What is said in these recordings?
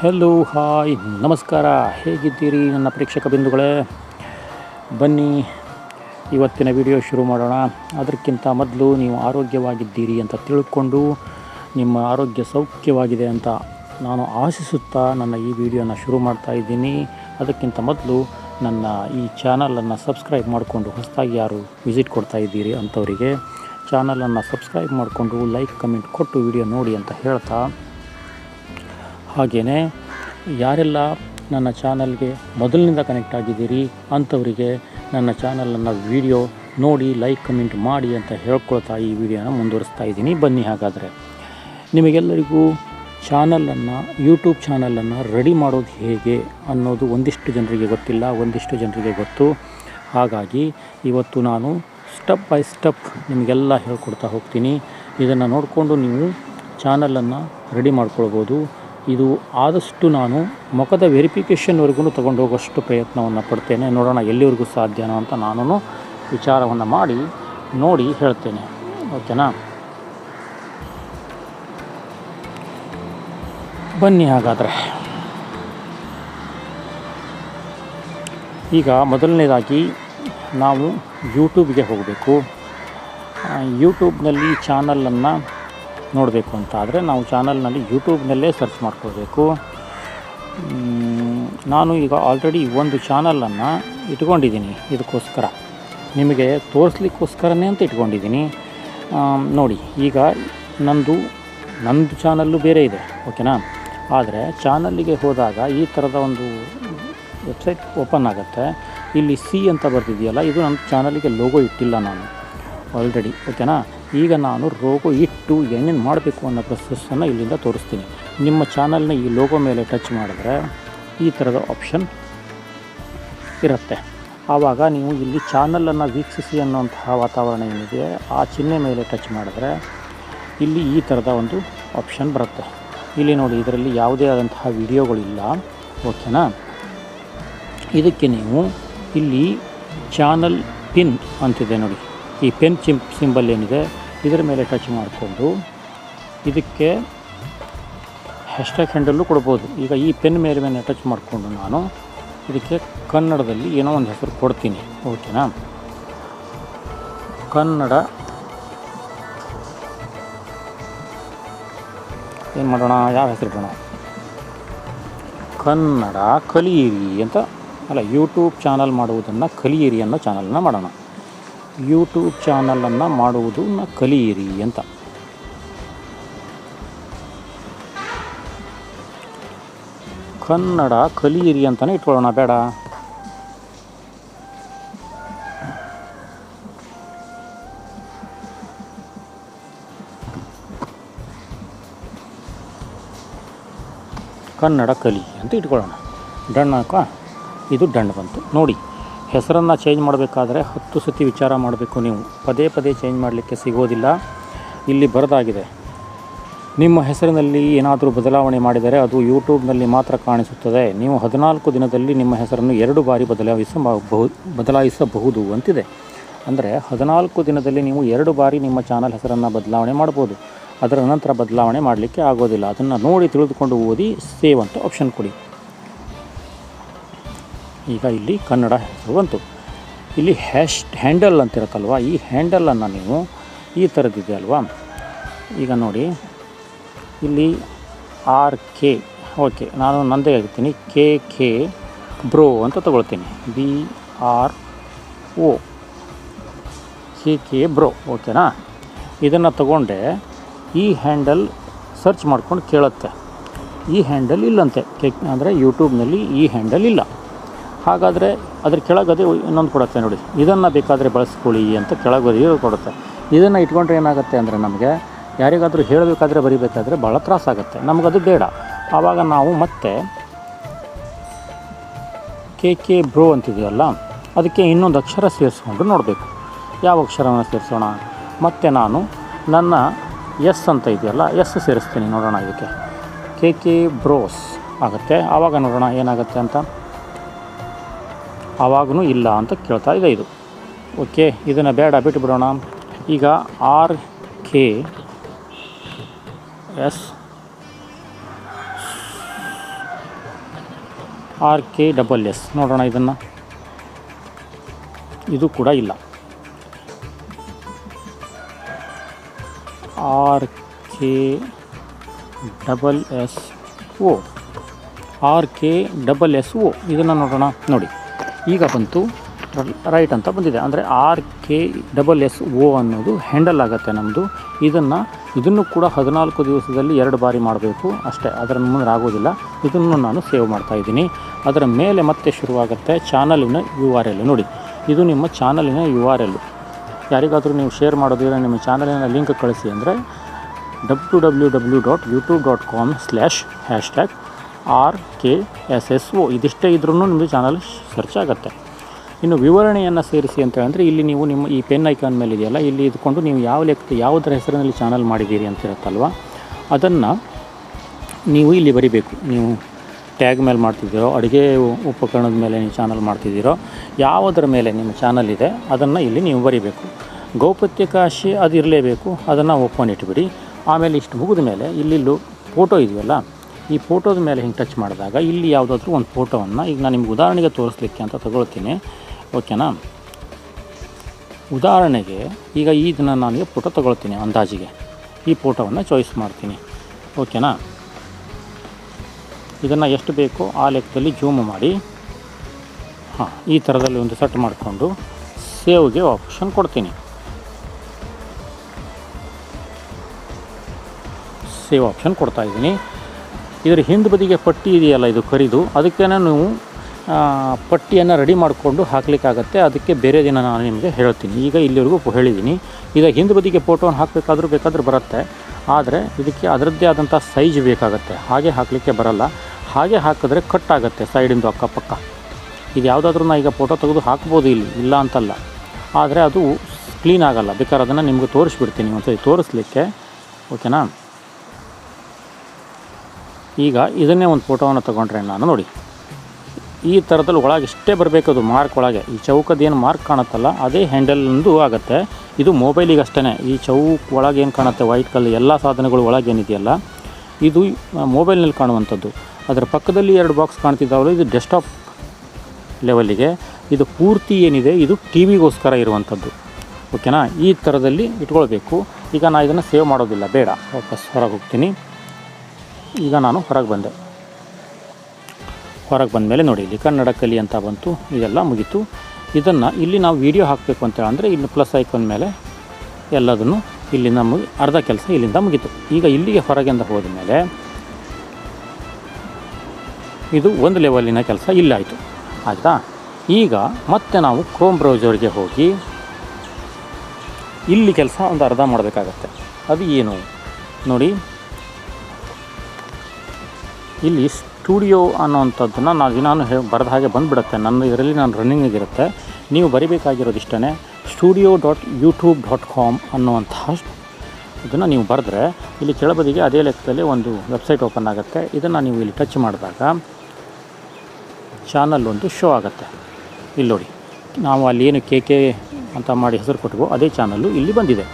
Hello hi ನಮಸ್ಕಾರ. ಹೇಗಿದ್ದೀರಿ ನನ್ನ ಪ್ರೇಕ್ಷಕ ಬಿಂದುಗಳೇ? ಬನ್ನಿ, ಇವತ್ತಿನ ವಿಡಿಯೋ ಶುರು ಮಾಡೋಣ. ಅದಕ್ಕಿಂತ ಮೊದಲು ನೀವು ಆರೋಗ್ಯವಾಗಿದ್ದೀರಿ ಅಂತ ತಿಳ್ಕೊಂಡು, ನಿಮ್ಮ ಆರೋಗ್ಯ ಸೌಖ್ಯವಾಗಿದೆ ಅಂತ ನಾನು ಆಶಿಸುತ್ತಾ ನನ್ನ ಈ ವಿಡಿಯೋನ ಶುರು ಮಾಡ್ತಾ ಇದ್ದೀನಿ. ಅದಕ್ಕಿಂತ ಮೊದಲು ನನ್ನ ಈ ಚಾನಲನ್ನು ಸಬ್ಸ್ಕ್ರೈಬ್ ಮಾಡಿಕೊಂಡು ಹೊಸದಾಗಿ ಯಾರು ವಿಸಿಟ್ ಕೊಡ್ತಾ ಇದ್ದೀರಿ ಅಂಥವರಿಗೆ ಚಾನಲನ್ನು ಸಬ್ಸ್ಕ್ರೈಬ್ ಮಾಡಿಕೊಂಡು ಲೈಕ್, ಕಮೆಂಟ್ ಕೊಟ್ಟು ವಿಡಿಯೋ ನೋಡಿ ಅಂತ ಹೇಳ್ತಾ ಹಾಗೆಯೇ ಯಾರೆಲ್ಲ ನನ್ನ ಚಾನಲ್ಗೆ ಮೊದಲಿನಿಂದ ಕನೆಕ್ಟ್ ಆಗಿದ್ದೀರಿ ಅಂಥವರಿಗೆ ನನ್ನ ಚಾನಲನ್ನು ವಿಡಿಯೋ ನೋಡಿ ಲೈಕ್ ಕಮೆಂಟ್ ಮಾಡಿ ಅಂತ ಹೇಳ್ಕೊಳ್ತಾ ಈ ವಿಡಿಯೋನ ಮುಂದುವರಿಸ್ತಾ ಇದ್ದೀನಿ. ಬನ್ನಿ ಹಾಗಾದರೆ. ನಿಮಗೆಲ್ಲರಿಗೂ ಚಾನಲನ್ನು ಯೂಟ್ಯೂಬ್ ಚಾನಲನ್ನು ರೆಡಿ ಮಾಡೋದು ಹೇಗೆ ಅನ್ನೋದು ಒಂದಿಷ್ಟು ಜನರಿಗೆ ಗೊತ್ತಿಲ್ಲ, ಒಂದಿಷ್ಟು ಜನರಿಗೆ ಗೊತ್ತು. ಹಾಗಾಗಿ ಇವತ್ತು ನಾನು ಸ್ಟೆಪ್ ಬೈ ಸ್ಟೆಪ್ ನಿಮಗೆಲ್ಲ ಹೇಳ್ಕೊಡ್ತಾ ಹೋಗ್ತೀನಿ. ಇದನ್ನು ನೋಡಿಕೊಂಡು ನೀವು ಚಾನಲನ್ನು ರೆಡಿ ಮಾಡ್ಕೊಳ್ಬೋದು. ಇದು ಆದಷ್ಟು ನಾನು ಮುಖದ ವೆರಿಫಿಕೇಷನ್ವರೆಗೂ ತೊಗೊಂಡು ಹೋಗೋಷ್ಟು ಪ್ರಯತ್ನವನ್ನು ಪಡ್ತೇನೆ. ನೋಡೋಣ ಎಲ್ಲಿವರೆಗೂ ಸಾಧ್ಯನೋ ಅಂತ ನಾನು ವಿಚಾರವನ್ನು ಮಾಡಿ, ನೋಡಿ ಹೇಳ್ತೇನೆ. ಓಕೆನಾ? ಬನ್ನಿ ಹಾಗಾದರೆ. ಈಗ ಮೊದಲನೇದಾಗಿ ನಾವು ಯೂಟ್ಯೂಬ್ಗೆ ಹೋಗಬೇಕು. ಯೂಟ್ಯೂಬ್ನಲ್ಲಿ ಚಾನಲನ್ನು ನೋಡಬೇಕು ಅಂತ ಆದರೆ ನಾವು ಚಾನಲ್ನಲ್ಲಿ ಯೂಟ್ಯೂಬ್ನಲ್ಲೇ ಸರ್ಚ್ ಮಾಡ್ಕೋಬೇಕು ನಾನು ಈಗ ಆಲ್ರೆಡಿ ಒಂದು ಚಾನಲನ್ನು ಇಟ್ಕೊಂಡಿದ್ದೀನಿ. ಇದಕ್ಕೋಸ್ಕರ ನಿಮಗೆ ತೋರಿಸ್ಲಿಕ್ಕೋಸ್ಕರನೇ ಅಂತ ಇಟ್ಕೊಂಡಿದ್ದೀನಿ. ನೋಡಿ, ಈಗ ನಂದು ನಂದು ಚಾನಲ್ಲು ಬೇರೆ ಇದೆ, ಓಕೆನಾ? ಆದರೆ ಚಾನಲ್ಲಿಗೆ ಹೋದಾಗ ಈ ಥರದ ಒಂದು ವೆಬ್ಸೈಟ್ ಓಪನ್ ಆಗುತ್ತೆ. ಇಲ್ಲಿ ಸಿ ಅಂತ ಬರ್ತಿದೆಯಲ್ಲ ಇದು ನನ್ನ ಚಾನಲಿಗೆ ಲೋಗೋ ಇಟ್ಟಿಲ್ಲ ನಾನು. ಆಲ್ರೆಡಿ ಓಕೆನಾ? ಈಗ ನಾನು ರೋಗೋ ಇಟ್ಟು ಏನೇನು ಮಾಡಬೇಕು ಅನ್ನೋ ಪ್ರೊಸೆಸ್ಸನ್ನು ಇಲ್ಲಿಂದ ತೋರಿಸ್ತೀನಿ. ನಿಮ್ಮ ಚಾನಲ್ನ ಈ ಲೋಗೋ ಮೇಲೆ ಟಚ್ ಮಾಡಿದ್ರೆ ಈ ಥರದ ಆಪ್ಷನ್ ಇರುತ್ತೆ. ಆವಾಗ ನೀವು ಇಲ್ಲಿ ಚಾನಲನ್ನು ವೀಕ್ಷಿಸಿ ಅನ್ನೋಂತಹ ವಾತಾವರಣ ಏನಿದೆ, ಆ ಚಿಹ್ನೆ ಮೇಲೆ ಟಚ್ ಮಾಡಿದ್ರೆ ಇಲ್ಲಿ ಈ ಥರದ ಒಂದು ಆಪ್ಷನ್ ಬರುತ್ತೆ. ಇಲ್ಲಿ ನೋಡಿ, ಇದರಲ್ಲಿ ಯಾವುದೇ ಆದಂತಹ ವಿಡಿಯೋಗಳಿಲ್ಲ. ಓಕೆನಾ? ಇದಕ್ಕೆ ನೀವು ಇಲ್ಲಿ ಚಾನಲ್ ಪಿನ್ ಅಂತಿದೆ ನೋಡಿ. ಈ ಪೆನ್ ಚಿಂಪ್ ಸಿಂಬಲ್ ಏನಿದೆ ಇದರ ಮೇಲೆ ಟಚ್ ಮಾಡಿಕೊಂಡು ಇದಕ್ಕೆ ಹ್ಯಾಶ್ಟ್ಯಾಗ್ ಹ್ಯಾಂಡಲ್ಲು ಕೊಡ್ಬೋದು. ಈಗ ಈ ಪೆನ್ ಮೇಲೆ ಮೇಲೆ ಟಚ್ ಮಾಡಿಕೊಂಡು ನಾನು ಇದಕ್ಕೆ ಕನ್ನಡದಲ್ಲಿ ಏನೋ ಒಂದು ಹೆಸರು ಕೊಡ್ತೀನಿ. ಓಕೆನಾ ಕನ್ನಡ ಏನು ಮಾಡೋಣ? ಯಾವ ಹೆಸರು ಇಡೋಣ ಕನ್ನಡ ಕಲಿಯಿರಿ ಅಂತ, ಅಲ್ಲ ಯೂಟ್ಯೂಬ್ ಚಾನಲ್ ಮಾಡುವುದನ್ನು ಕಲಿಯಿರಿ ಅನ್ನೋ ಚಾನಲನ್ನು ಮಾಡೋಣ. ಯೂಟ್ಯೂಬ್ ಚಾನಲನ್ನು ಮಾಡುವುದನ್ನು ಕಲಿಯಿರಿ ಅಂತ. ಕನ್ನಡ ಕಲಿಯಿರಿ ಅಂತಲೇ ಇಟ್ಕೊಳ್ಳೋಣ, ಬೇಡ. ಕನ್ನಡ ಕಲಿ ಅಂತ ಇಟ್ಕೊಳ್ಳೋಣ. ಡಣ್ಣಕ್ಕ, ಇದು ಡಣ್ಣ ಬಂತು ನೋಡಿ. ಹೆಸರನ್ನು ಚೇಂಜ್ ಮಾಡಬೇಕಾದ್ರೆ ಹತ್ತು ಸತಿ ವಿಚಾರ ಮಾಡಬೇಕು ನೀವು. ಪದೇ ಪದೇ ಚೇಂಜ್ ಮಾಡಲಿಕ್ಕೆ ಸಿಗೋದಿಲ್ಲ. ಇಲ್ಲಿ ಬರೆದಾಗಿದೆ. ನಿಮ್ಮ ಹೆಸರಿನಲ್ಲಿ ಏನಾದರೂ ಬದಲಾವಣೆ ಮಾಡಿದರೆ ಅದು ಯೂಟ್ಯೂಬ್ನಲ್ಲಿ ಮಾತ್ರ ಕಾಣಿಸುತ್ತದೆ. ನೀವು ಹದಿನಾಲ್ಕು ದಿನದಲ್ಲಿ ನಿಮ್ಮ ಹೆಸರನ್ನು ಎರಡು ಬಾರಿ ಬದಲಾಯಿಸಬಹುದು ಬದಲಾಯಿಸಬಹುದು ಅಂತಿದೆ. ಅಂದರೆ ಹದಿನಾಲ್ಕು ದಿನದಲ್ಲಿ ನೀವು ಎರಡು ಬಾರಿ ನಿಮ್ಮ ಚಾನಲ್ ಹೆಸರನ್ನು ಬದಲಾವಣೆ ಮಾಡ್ಬೋದು. ಅದರ ನಂತರ ಬದಲಾವಣೆ ಮಾಡಲಿಕ್ಕೆ ಆಗೋದಿಲ್ಲ. ಅದನ್ನು ನೋಡಿ ತಿಳಿದುಕೊಂಡು ಓದಿ, ಸೇವ್ ಅಂತ ಆಪ್ಷನ್ ಕೊಡಿ. ಈಗ ಇಲ್ಲಿ ಕನ್ನಡ ಹೆಸರು ಬಂತು. ಇಲ್ಲಿ ಹ್ಯಾಶ್, ಹ್ಯಾಂಡಲ್ ಅಂತಿರುತ್ತಲ್ವ? ಈ ಹ್ಯಾಂಡಲನ್ನು ನೀವು ಈ ಥರದ್ದಿದೆ ಅಲ್ವಾ? ಈಗ ನೋಡಿ, ಇಲ್ಲಿ ಆರ್ ಕೆ, ಓಕೆ, ನಾನು ನಂದೇ ಹೇಳ್ತೀನಿ, ಕೆ ಕೆ ಬ್ರೋ ಅಂತ ತಗೊಳ್ತೀನಿ. B R O, K K bro, ಓಕೆನಾ? ಇದನ್ನು ತಗೊಂಡೆ, ಈ ಹ್ಯಾಂಡಲ್ ಸರ್ಚ್ ಮಾಡ್ಕೊಂಡು ಕೇಳುತ್ತೆ. ಈ ಹ್ಯಾಂಡಲ್ ಇಲ್ಲಂತೆ. ಕೆ, ಅಂದರೆ ಯೂಟ್ಯೂಬ್ನಲ್ಲಿ ಈ ಹ್ಯಾಂಡಲ್ ಇಲ್ಲ. ಹಾಗಾದರೆ ಅದ್ರ ಕೆಳಗದೆ ಇನ್ನೊಂದು ಕೊಡುತ್ತೆ ನೋಡಿ. ಇದನ್ನು ಬೇಕಾದರೆ ಬಳಸ್ಕೊಳ್ಳಿ ಅಂತ ಕೆಳಗದೆ ಕೊಡುತ್ತೆ. ಇದನ್ನು ಇಟ್ಕೊಂಡ್ರೆ ಏನಾಗುತ್ತೆ ಅಂದರೆ ನಮಗೆ ಯಾರಿಗಾದರೂ ಹೇಳಬೇಕಾದ್ರೆ ಬರಿಬೇಕಾದ್ರೆ ಭಾಳ ತ್ರಾಸಾಗುತ್ತೆ ನಮಗದು ಬೇಡ. ಆವಾಗ ನಾವು ಮತ್ತೆ ಕೆ ಕೆ ಬ್ರೋ ಅಂತಿದೆಯಲ್ಲ ಅದಕ್ಕೆ ಇನ್ನೊಂದು ಅಕ್ಷರ ಸೇರಿಸ್ಕೊಂಡು ನೋಡಬೇಕು. ಯಾವ ಅಕ್ಷರವನ್ನು ಸೇರಿಸೋಣ? ಮತ್ತು ನಾನು ನನ್ನ ಎಸ್ ಅಂತ ಇದೆಯಲ್ಲ, ಎಸ್ ಸೇರಿಸ್ತೀನಿ ನೋಡೋಣ ಇದಕ್ಕೆ. ಕೆ ಕೆ ಬ್ರೋಸ್ ಆಗುತ್ತೆ. ಆವಾಗ ನೋಡೋಣ ಏನಾಗುತ್ತೆ ಅಂತ. ಆವಾಗೂ ಇಲ್ಲ ಅಂತ ಕೇಳ್ತಾ ಇದೆ ಇದು. ಓಕೆ, ಇದನ್ನು ಬೇಡ ಬಿಟ್ಟು ಬಿಡೋಣ ಈಗ R K S R K double S. ನೋಡೋಣ ಇದನ್ನು. ಇದು ಕೂಡ ಇಲ್ಲ. R K double S O. R K double S O. ಇದನ್ನು ನೋಡೋಣ, ನೋಡಿ. ಈಗ ಬಂತು. ರೈಟ್ ಅಂತ ಬಂದಿದೆ. ಅಂದರೆ R K double S O ಅನ್ನೋದು ಹ್ಯಾಂಡಲ್ ಆಗುತ್ತೆ ನಮ್ಮದು ಇದನ್ನು ಇದನ್ನು ಕೂಡ ಹದಿನಾಲ್ಕು ದಿವಸದಲ್ಲಿ ಎರಡು ಬಾರಿ ಮಾಡಬೇಕು. ಅಷ್ಟೇ, ಅದರ ಮುಂದೆ ಆಗೋದಿಲ್ಲ. ಇದನ್ನು ನಾನು ಸೇವ್ ಮಾಡ್ತಾ ಇದ್ದೀನಿ. ಅದರ ಮೇಲೆ ಮತ್ತೆ ಶುರುವಾಗುತ್ತೆ ಚಾನಲಿನ ಯು ಆರ್ ಎಲ್ ನೋಡಿ, ಇದು ನಿಮ್ಮ ಚಾನಲಿನ ಯು ಆರ್ ಎಲ್ ಯಾರಿಗಾದರೂ ನೀವು ಶೇರ್ ಮಾಡೋದಿಲ್ಲ ನಿಮ್ಮ ಚಾನಲಿನ ಲಿಂಕ್ ಕಳಿಸಿ ಅಂದರೆ W W W dot YouTube dot com slash hash tag R K S S O ಇದಿಷ್ಟೇ ಇದ್ರೂ ನಿಮ್ಮದು ಚಾನಲ್ ಸರ್ಚ್ ಆಗುತ್ತೆ. ಇನ್ನು ವಿವರಣೆಯನ್ನು ಸೇರಿಸಿ ಅಂತ ಹೇಳಿದ್ರೆ ಇಲ್ಲಿ ನೀವು ನಿಮ್ಮ ಈ ಪೆನ್ ಐಕಾನ್ ಮೇಲೆ ಇದೆಯಲ್ಲ ಇಲ್ಲಿ ಇದ್ಕೊಂಡು ನೀವು ಯಾವ ಲೆಕ್ಕ, ಯಾವುದರ ಹೆಸರಿನಲ್ಲಿ ಚಾನಲ್ ಮಾಡಿದ್ದೀರಿ ಅಂತ ಇರುತ್ತಲ್ವ? ಅದನ್ನು ನೀವು ಇಲ್ಲಿ ಬರಿಬೇಕು. ನೀವು ಟ್ಯಾಗ್ ಮೇಲೆ ಮಾಡ್ತಿದ್ದೀರೋ, ಅಡುಗೆ ಉಪಕರಣದ ಮೇಲೆ ನೀವು ಚಾನಲ್ ಮಾಡ್ತಿದ್ದೀರೋ, ಯಾವುದರ ಮೇಲೆ ನಿಮ್ಮ ಚಾನಲ್ ಇದೆ, ಅದನ್ನು ಇಲ್ಲಿ ನೀವು ಬರಿಬೇಕು. ಗೌಪ್ಯತೆಕಾಶಿ ಅದು ಇರಲೇಬೇಕು ಅದನ್ನು ಓಪನ್ ಇಟ್ಬಿಡಿ. ಆಮೇಲೆ ಇಷ್ಟು ಮುಗಿದ ಮೇಲೆ ಇಲ್ಲಿ ಫೋಟೋ ಇದೆಯಲ್ಲ ಈ ಫೋಟೋದ ಮೇಲೆ ಹಿಂಗೆ ಟಚ್ ಮಾಡಿದಾಗ ಇಲ್ಲಿ ಯಾವುದಾದ್ರೂ ಒಂದು ಫೋಟೋವನ್ನು ಈಗ ನಾನು ನಿಮ್ಗೆ ಉದಾಹರಣೆಗೆ ತೋರಿಸ್ಲಿಕ್ಕೆ ಅಂತ ತಗೊಳ್ತೀನಿ. ಓಕೆನಾ? ಉದಾಹರಣೆಗೆ ಈಗ ಈ ದಿನ ನನಗೆ ಫೋಟೋ ತಗೊಳ್ತೀನಿ ಅಂದಾಜಿಗೆ. ಈ ಫೋಟೋವನ್ನು ಚಾಯ್ಸ್ ಮಾಡ್ತೀನಿ. ಓಕೆನಾ? ಇದನ್ನು ಎಷ್ಟು ಬೇಕೋ ಆ ಲೆಕ್ಕದಲ್ಲಿ ಜೂಮ್ ಮಾಡಿ. ಹಾಂ, ಈ ಥರದಲ್ಲಿ ಒಂದು ಸೆಟ್ ಮಾಡಿಕೊಂಡು ಸೇವ್ಗೆ ಆಪ್ಷನ್ ಕೊಡ್ತೀನಿ. ಸೇವ್ ಆಪ್ಷನ್ ಕೊಡ್ತಾ ಇದ್ದೀನಿ. ಇದರ ಹಿಂದೆ ಬದಿಗೆ ಪಟ್ಟಿ ಇದೆಯಲ್ಲ ಇದು ಕರಿದು ಅದಕ್ಕೆ ನೀವು ಪಟ್ಟಿಯನ್ನು ರೆಡಿ ಮಾಡಿಕೊಂಡು ಹಾಕಲಿಕ್ಕಾಗತ್ತೆ. ಅದಕ್ಕೆ ಬೇರೆ ದಿನ ನಾನು ನಿಮಗೆ ಹೇಳ್ತೀನಿ. ಈಗ ಇಲ್ಲಿವರೆಗೂ ಹೇಳಿದ್ದೀನಿ. ಈಗ ಹಿಂದೆ ಬದಿಗೆ ಫೋಟೋವನ್ನು ಹಾಕಬೇಕಾದ್ರೂ ಬೇಕಾದರೂ ಬರುತ್ತೆ. ಆದರೆ ಇದಕ್ಕೆ ಅದರದ್ದೇ ಆದಂಥ ಸೈಜ್ ಬೇಕಾಗತ್ತೆ. ಹಾಗೆ ಹಾಕಲಿಕ್ಕೆ ಬರಲ್ಲ. ಹಾಗೆ ಹಾಕಿದ್ರೆ ಕಟ್ ಆಗುತ್ತೆ ಸೈಡಿಂದು ಅಕ್ಕಪಕ್ಕ. ಇದು ಯಾವುದಾದ್ರೂ ನಾನು ಈಗ ಫೋಟೋ ತೆಗೆದು ಹಾಕ್ಬೋದು ಇಲ್ಲಿ. ಇಲ್ಲ ಅಂತಲ್ಲ. ಆದರೆ ಅದು ಕ್ಲೀನ್ ಆಗಲ್ಲ. ಬೇಕಾದ್ರೆ ಅದನ್ನು ನಿಮಗೆ ತೋರಿಸ್ಬಿಡ್ತೀನಿ ಒಂದ್ಸರಿ. ತೋರಿಸ್ಲಿಕ್ಕೆ. ಓಕೆನಾ ಈಗ ಇದನ್ನೇ ಒಂದು ಫೋಟೋವನ್ನು ತೊಗೊಂಡ್ರೆ ನಾನು ನೋಡಿ. ಈ ಥರದಲ್ಲಿ ಒಳಗೆ ಇಷ್ಟೇ ಬರಬೇಕು ಅದು ಮಾರ್ಕ್ ಒಳಗೆ. ಈ ಚೌಕದ ಏನು ಮಾರ್ಕ್ ಕಾಣುತ್ತಲ್ಲ, ಅದೇ ಹ್ಯಾಂಡಲ್ಂದು ಆಗುತ್ತೆ. ಇದು ಮೊಬೈಲಿಗೆ ಅಷ್ಟೇ ಈ ಚೌಕ್ ಒಳಗೆ ಏನು ಕಾಣುತ್ತೆ, ವೈಟ್ ಕಲರ್ ಎಲ್ಲ ಸಾಧನಗಳು ಒಳಗೆ ಏನಿದೆಯಲ್ಲ, ಇದು ಮೊಬೈಲ್ನಲ್ಲಿ ಕಾಣುವಂಥದ್ದು. ಅದರ ಪಕ್ಕದಲ್ಲಿ ಎರಡು ಬಾಕ್ಸ್ ಕಾಣ್ತಿದ್ದಾವಲ್ಲ, ಇದು ಡೆಸ್ಕ್ಟಾಪ್ ಲೆವೆಲ್ಲಿಗೆ. ಇದು ಪೂರ್ತಿ ಏನಿದೆ, ಇದು ಟಿ ವಿಗೋಸ್ಕರ ಇರುವಂಥದ್ದು. ಓಕೆನಾ? ಈ ಥರದಲ್ಲಿ ಇಟ್ಕೊಳ್ಬೇಕು. ಈಗ ನಾನು ಇದನ್ನು ಸೇವ್ ಮಾಡೋದಿಲ್ಲ, ಬೇಡ. ವಾಪಸ್ ಹೊರಗೆ ಹೋಗ್ತೀನಿ. ಈಗ ನಾನು ಹೊರಗೆ ಬಂದೆ. ಹೊರಗೆ ಬಂದ ಮೇಲೆ ನೋಡಿ, ಇಲ್ಲಿ ಕನ್ನಡ ಕಲಿ ಅಂತ ಬಂತು, ಇದೆಲ್ಲ ಮುಗೀತು. ಇದನ್ನು ಇಲ್ಲಿ ನಾವು ವಿಡಿಯೋ ಹಾಕಬೇಕು ಅಂತ ಅಂದರೆ ಇಲ್ಲಿ ಪ್ಲಸ್ ಐಕಾನ್ ಮೇಲೆ ಎಲ್ಲದನ್ನು ಇಲ್ಲಿ ನಮಗೆ ಅರ್ಧ ಕೆಲಸ ಇಲ್ಲಿಂದ ಮುಗೀತು. ಈಗ ಇಲ್ಲಿಗೆ ಹೊರಗಿಂದ ಹೋದ ಮೇಲೆ ಇದು ಒಂದು ಲೆವೆಲಿನ ಕೆಲಸ ಇಲ್ಲಾಯಿತು ಆಯಿತಾ. ಈಗ ಮತ್ತೆ ನಾವು ಕ್ರೋಮ್ ಬ್ರೌಸರ್ಗೆ ಹೋಗಿ ಇಲ್ಲಿ ಕೆಲಸ ಒಂದು ಅರ್ಧ ಮಾಡಬೇಕಾಗತ್ತೆ. ಅದು ಏನು? ನೋಡಿ ಇಲ್ಲಿ ಸ್ಟುಡಿಯೋ ಅನ್ನೋವಂಥದ್ದನ್ನು ನಾನು ದಿನಾನು ಹೇ ಬರೆದ ಹಾಗೆ ಬಂದುಬಿಡುತ್ತೆ. ನನ್ನ ಇದರಲ್ಲಿ ನಾನು ರನ್ನಿಂಗ್ ಆಗಿರುತ್ತೆ. ನೀವು ಬರಿಬೇಕಾಗಿರೋದು ಇಷ್ಟೇ studio dot YouTube dot com ಅನ್ನುವಂತಹ ಇದನ್ನು ನೀವು ಬರೆದ್ರೆ ಇಲ್ಲಿ ಕೆಳಬದಿಗೆ ಅದೇ ಲೆಕ್ಕದಲ್ಲಿ ಒಂದು ವೆಬ್ಸೈಟ್ ಓಪನ್ ಆಗುತ್ತೆ. ಇದನ್ನು ನೀವು ಇಲ್ಲಿ ಟಚ್ ಮಾಡಿದಾಗ ಚಾನಲ್ ಒಂದು ಶೋ ಆಗುತ್ತೆ. ಇಲ್ಲಿ ನೋಡಿ, ನಾವು ಅಲ್ಲಿ ಏನು ಕೆ ಕೆ ಅಂತ ಮಾಡಿ ಹೆಸರು ಕೊಟ್ಟವು ಅದೇ ಚಾನಲ್ಲು ಇಲ್ಲಿ ಬಂದಿದೆ.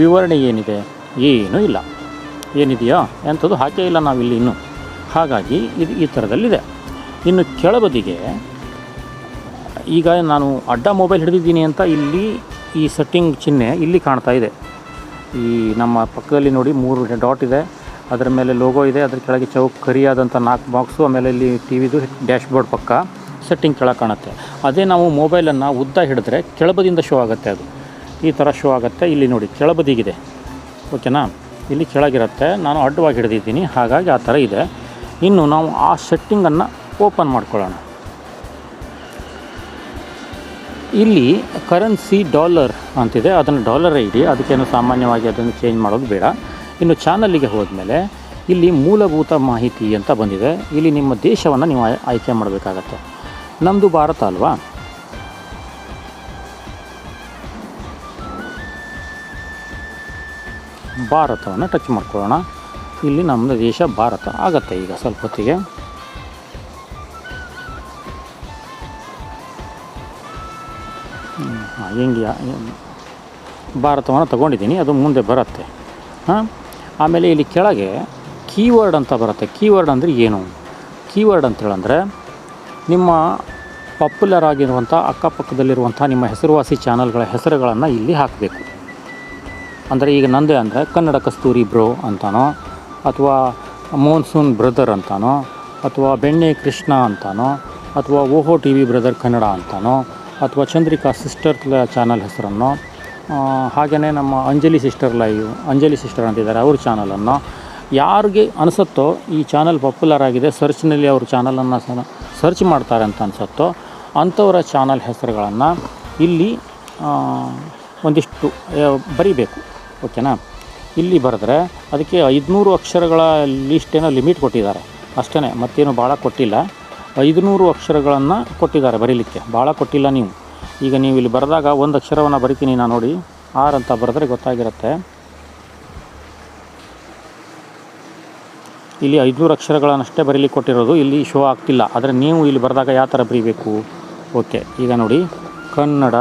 ವಿವರಣೆ ಏನಿದೆ? ಏನೂ ಇಲ್ಲ. ಏನಿದೆಯಾ? ಎಂಥದ್ದು ಹಾಕೇ ಇಲ್ಲ ನಾವಿಲ್ಲಿ ಇನ್ನು. ಹಾಗಾಗಿ ಇದು ಈ ಥರದಲ್ಲಿದೆ. ಇನ್ನು ಕೆಳಬದಿಗೆ ಈಗ ನಾನು ಅಡ್ಡ ಮೊಬೈಲ್ ಹಿಡಿದಿದ್ದೀನಿ ಅಂತ ಇಲ್ಲಿ ಈ ಸೆಟ್ಟಿಂಗ್ ಚಿಹ್ನೆ ಇಲ್ಲಿ ಕಾಣ್ತಾ ಇದೆ. ಈ ನಮ್ಮ ಪಕ್ಕದಲ್ಲಿ ನೋಡಿ ಮೂರು ಡಾಟ್ ಇದೆ. ಅದರ ಮೇಲೆ ಲೋಗೋ ಇದೆ. ಅದ್ರ ಕೆಳಗೆ ಚೌಕ್ ಕರಿಯಾದಂಥ ನಾಲ್ಕು ಬಾಕ್ಸು. ಆಮೇಲೆ ಇಲ್ಲಿ ಟಿ ವಿದು ಡ್ಯಾಶ್ ಬೋರ್ಡ್ ಪಕ್ಕ ಸೆಟ್ಟಿಂಗ್ ಕೆಳಗೆ ಕಾಣುತ್ತೆ. ಅದೇ ನಾವು ಮೊಬೈಲನ್ನು ಉದ್ದ ಹಿಡಿದ್ರೆ ಕೆಳಬದಿಯಿಂದ ಶೋ ಆಗುತ್ತೆ ಅದು. ಈ ಥರ ಶೋ ಆಗುತ್ತೆ. ಇಲ್ಲಿ ನೋಡಿ ಕೆಳಬದಿಗಿದೆ. ಓಕೆನಾ? ಇಲ್ಲಿ ಕೆಳಗಿರುತ್ತೆ. ನಾನು ಅಡ್ಡವಾಗಿ ಹಿಡಿದಿದ್ದೀನಿ. ಹಾಗಾಗಿ ಆ ಥರ ಇದೆ. ಇನ್ನು ನಾವು ಆ ಸೆಟ್ಟಿಂಗನ್ನು ಓಪನ್ ಮಾಡ್ಕೊಳ್ಳೋಣ. ಇಲ್ಲಿ ಕರೆನ್ಸಿ ಡಾಲರ್ ಅಂತಿದೆ. ಅದನ್ನು ಡಾಲರ್ ಐಡಿ ಅದಕ್ಕೇನು ಸಾಮಾನ್ಯವಾಗಿ ಅದನ್ನು ಚೇಂಜ್ ಮಾಡೋದು ಬೇಡ. ಇನ್ನು ಚಾನಲ್ಲಿಗೆ ಹೋದ್ಮೇಲೆ ಇಲ್ಲಿ ಮೂಲಭೂತ ಮಾಹಿತಿ ಅಂತ ಬಂದಿದೆ. ಇಲ್ಲಿ ನಿಮ್ಮ ದೇಶವನ್ನು ನೀವು ಆಯ್- ಆಯ್ಕೆ ಮಾಡಬೇಕಾಗತ್ತೆ. ನಮ್ಮದು ಭಾರತ ಅಲ್ವಾ? ಭಾರತವನ್ನು ಟಚ್ ಮಾಡ್ಕೊಳ್ಳೋಣ. ಇಲ್ಲಿ ನಮ್ಮ ದೇಶ ಭಾರತ ಆಗತ್ತೆ ಈಗ ಸ್ವಲ್ಪ ಹೊತ್ತಿಗೆ. ಹೆಂಗೆ ಭಾರತವನ್ನು ತಗೊಂಡಿದ್ದೀನಿ, ಅದು ಮುಂದೆ ಬರುತ್ತೆ. ಹಾಂ, ಆಮೇಲೆ ಇಲ್ಲಿ ಕೆಳಗೆ ಕೀವರ್ಡ್ ಅಂತ ಬರುತ್ತೆ. ಕೀವರ್ಡ್ ಅಂದರೆ ಏನು? ಕೀವರ್ಡ್ ಅಂತೇಳಂದರೆ ನಿಮ್ಮ ಪಾಪ್ಯುಲರ್ ಆಗಿರುವಂಥ ಅಕ್ಕಪಕ್ಕದಲ್ಲಿರುವಂಥ ನಿಮ್ಮ ಹೆಸರುವಾಸಿ ಚಾನಲ್ಗಳ ಹೆಸರುಗಳನ್ನು ಇಲ್ಲಿ ಹಾಕಬೇಕು. ಅಂದರೆ ಈಗ ನಂದೇ ಅಂದರೆ ಕನ್ನಡ ಕಸ್ತೂರಿ ಬ್ರೋ ಅಂತಾನೋ, ಅಥವಾ ಮೋನ್ಸೂನ್ ಬ್ರದರ್ ಅಂತಾನೋ, ಅಥವಾ ಬೆಣ್ಣೆ ಕೃಷ್ಣ ಅಂತಾನೋ, ಅಥವಾ ಓಹೋ ಟಿ ವಿ ಬ್ರದರ್ ಕನ್ನಡ ಅಂತಾನೋ, ಅಥವಾ ಚಂದ್ರಿಕಾ ಸಿಸ್ಟರ್ ಚಾನಲ್ ಹೆಸರನ್ನು ಹಾಗೆಯೇ ನಮ್ಮ Anjali sister live Anjali sister ಅಂತಿದ್ದಾರೆ ಅವ್ರ ಚಾನಲನ್ನು. ಯಾರಿಗೆ ಅನಿಸುತ್ತೋ ಈ ಚಾನಲ್ ಪಾಪ್ಯುಲರ್ ಆಗಿದೆ, ಸರ್ಚ್ನಲ್ಲಿ ಅವ್ರ ಚಾನಲನ್ನು ಸರ್ಚ್ ಮಾಡ್ತಾರೆ ಅಂತ ಅನಿಸುತ್ತೋ, ಅಂಥವರ ಚಾನಲ್ ಹೆಸರುಗಳನ್ನು ಇಲ್ಲಿ ಒಂದಿಷ್ಟು ಬರಿಬೇಕು. ಓಕೆನಾ? ಇಲ್ಲಿ ಬರೆದ್ರೆ ಅದಕ್ಕೆ ಐದುನೂರು ಅಕ್ಷರಗಳ ಲಿಸ್ಟ್ ಏನೋ ಲಿಮಿಟ್ ಕೊಟ್ಟಿದ್ದಾರೆ. ಅಷ್ಟೇ ಮತ್ತೇನು ಭಾಳ ಕೊಟ್ಟಿಲ್ಲ. ಐದುನೂರು ಅಕ್ಷರಗಳನ್ನು ಕೊಟ್ಟಿದ್ದಾರೆ ಬರೀಲಿಕ್ಕೆ. ಭಾಳ ಕೊಟ್ಟಿಲ್ಲ ನೀವು. ಈಗ ನೀವು ಇಲ್ಲಿ ಬರೆದಾಗ ಒಂದು ಅಕ್ಷರವನ್ನು ಬರಿತೀನಿ ನಾನು ನೋಡಿ. ಆರ್ ಅಂತ ಬರೆದ್ರೆ ಗೊತ್ತಾಗಿರುತ್ತೆ. ಇಲ್ಲಿ ಐದುನೂರು ಅಕ್ಷರಗಳನ್ನಷ್ಟೇ ಬರೀಲಿಕ್ಕೆ ಕೊಟ್ಟಿರೋದು. ಇಲ್ಲಿ ಶೋ ಆಗ್ತಿಲ್ಲ. ಆದರೆ ನೀವು ಇಲ್ಲಿ ಬರೆದಾಗ ಯಾವ ಥರ ಬರೀಬೇಕು? ಓಕೆ, ಈಗ ನೋಡಿ. ಕನ್ನಡ